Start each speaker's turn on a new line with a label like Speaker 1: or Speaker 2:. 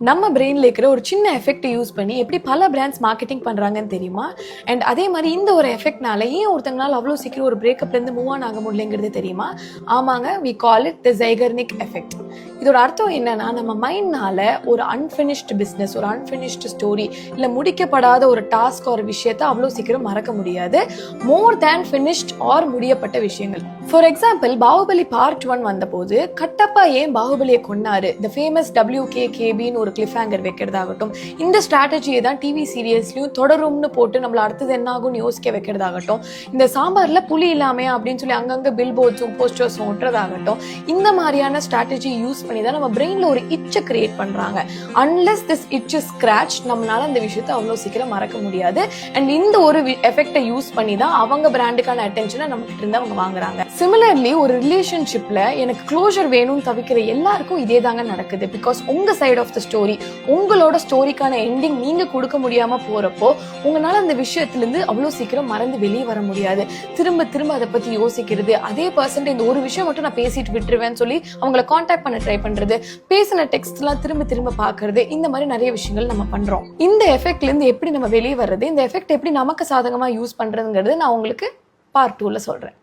Speaker 1: நம்ம பிரெயினில் இருக்கிற ஒரு சின்ன எஃபெக்ட் யூஸ் பண்ணி எப்படி பல பிராண்ட்ஸ் மார்க்கெட்டிங் பண்ணுறாங்கன்னு தெரியுமா? அண்ட் அதே மாதிரி இந்த ஒரு எஃபெக்ட்னால ஏன் ஒருத்தங்களால் அவ்வளோ சீக்கிரம் ஒரு பிரேக்கப்லேருந்து மூவ் ஆன் ஆக முடியலங்கிறது தெரியுமா? ஆமாங்க we call it the Zeigarnik effect இதோட அர்த்தம் என்னன்னா நம்ம மைண்ட்னால ஒரு அன்ஃபினிஷ்டு பிஸ்னஸ் ஒரு அன்ஃபினிஷ்டு ஸ்டோரி இல்லை முடிக்கப்படாத ஒரு டாஸ்க் ஒரு விஷயத்த அவ்வளோ சீக்கிரம் மறக்க முடியாது. மோர் தேன் ஃபினிஷ்ட் ஆர் முடியப்பட்ட விஷயங்கள். For example Baahubali part one வந்தபோது கட்டப்பா ஏன் பாகுபலியை கொண்டாரு த ஃபேமஸ் டபிள்யூ கே கேபின்னு ஒரு கிளிஃப் ஹேங்கர் வைக்கிறதாகட்டும் இந்த ஸ்ட்ராட்டஜியை தான் டிவி சீரியல்ஸ்லையும் தொடரும்னு போட்டு நம்மள அடுத்தது என்ன ஆகும்னு யோசிக்க வைக்கிறதாகட்டும் இந்த சாம்பாரில் புளி இல்லாமே அப்படின்னு சொல்லி அங்கங்கே பில் போர்ட்ஸும் போஸ்டர்ஸும் ஒட்டுறதாகட்டும் இந்த மாதிரியான ஸ்ட்ராட்டஜி யூஸ் பண்ணி தான் நம்ம பிரெயினில் ஒரு இச்சை கிரியேட் பண்ணுறாங்க அன்லெஸ் திஸ் இட்ச் ஸ்க்ராச் நம்மளால அந்த விஷயத்தை அவ்வளோ சீக்கிரம் மறக்க முடியாது. அண்ட் இந்த ஒரு எஃபெக்டை யூஸ் பண்ணி தான் அவங்க பிராண்டுக்கான அட்டென்ஷனை நம்ம கிட்ட இருந்து அவங்க வாங்குறாங்க. சிமிலர்லி ஒரு ரிலேஷன்ஷிப்பில் எனக்கு க்ளோஷர் வேணும்னு தவிக்கிற எல்லாருக்கும் இதே தாங்க நடக்குது. பிகாஸ் உங்கள் சைடு ஆஃப் த ஸ்டோரி உங்களோட ஸ்டோரிக்கான எண்டிங் நீங்கள் கொடுக்க முடியாமல் போகிறப்போ உங்களால் அந்த விஷயத்துலேருந்து அவ்வளோ சீக்கிரம் மறந்து வெளியே வர முடியாது. திரும்ப திரும்ப அதை பற்றி யோசிக்கிறது அதே பர்சன்ட் இந்த ஒரு விஷயம் மட்டும் நான் பேசிட்டு விட்டுருவேன்னு சொல்லி அவங்கள காண்டாக்ட் பண்ண ட்ரை பண்ணுறது பேசின டெக்ஸ்ட்லாம் திரும்ப திரும்ப பார்க்கறது இந்த மாதிரி நிறைய விஷயங்கள் நம்ம பண்ணுறோம் இந்த எஃபெக்ட்லேருந்து எப்படி நம்ம வெளியே வர்றது இந்த எஃபெக்ட் எப்படி நமக்கு சாதகமாக யூஸ் பண்ணுறதுங்கிறது நான் உங்களுக்கு பார்ட் டூவில் சொல்கிறேன்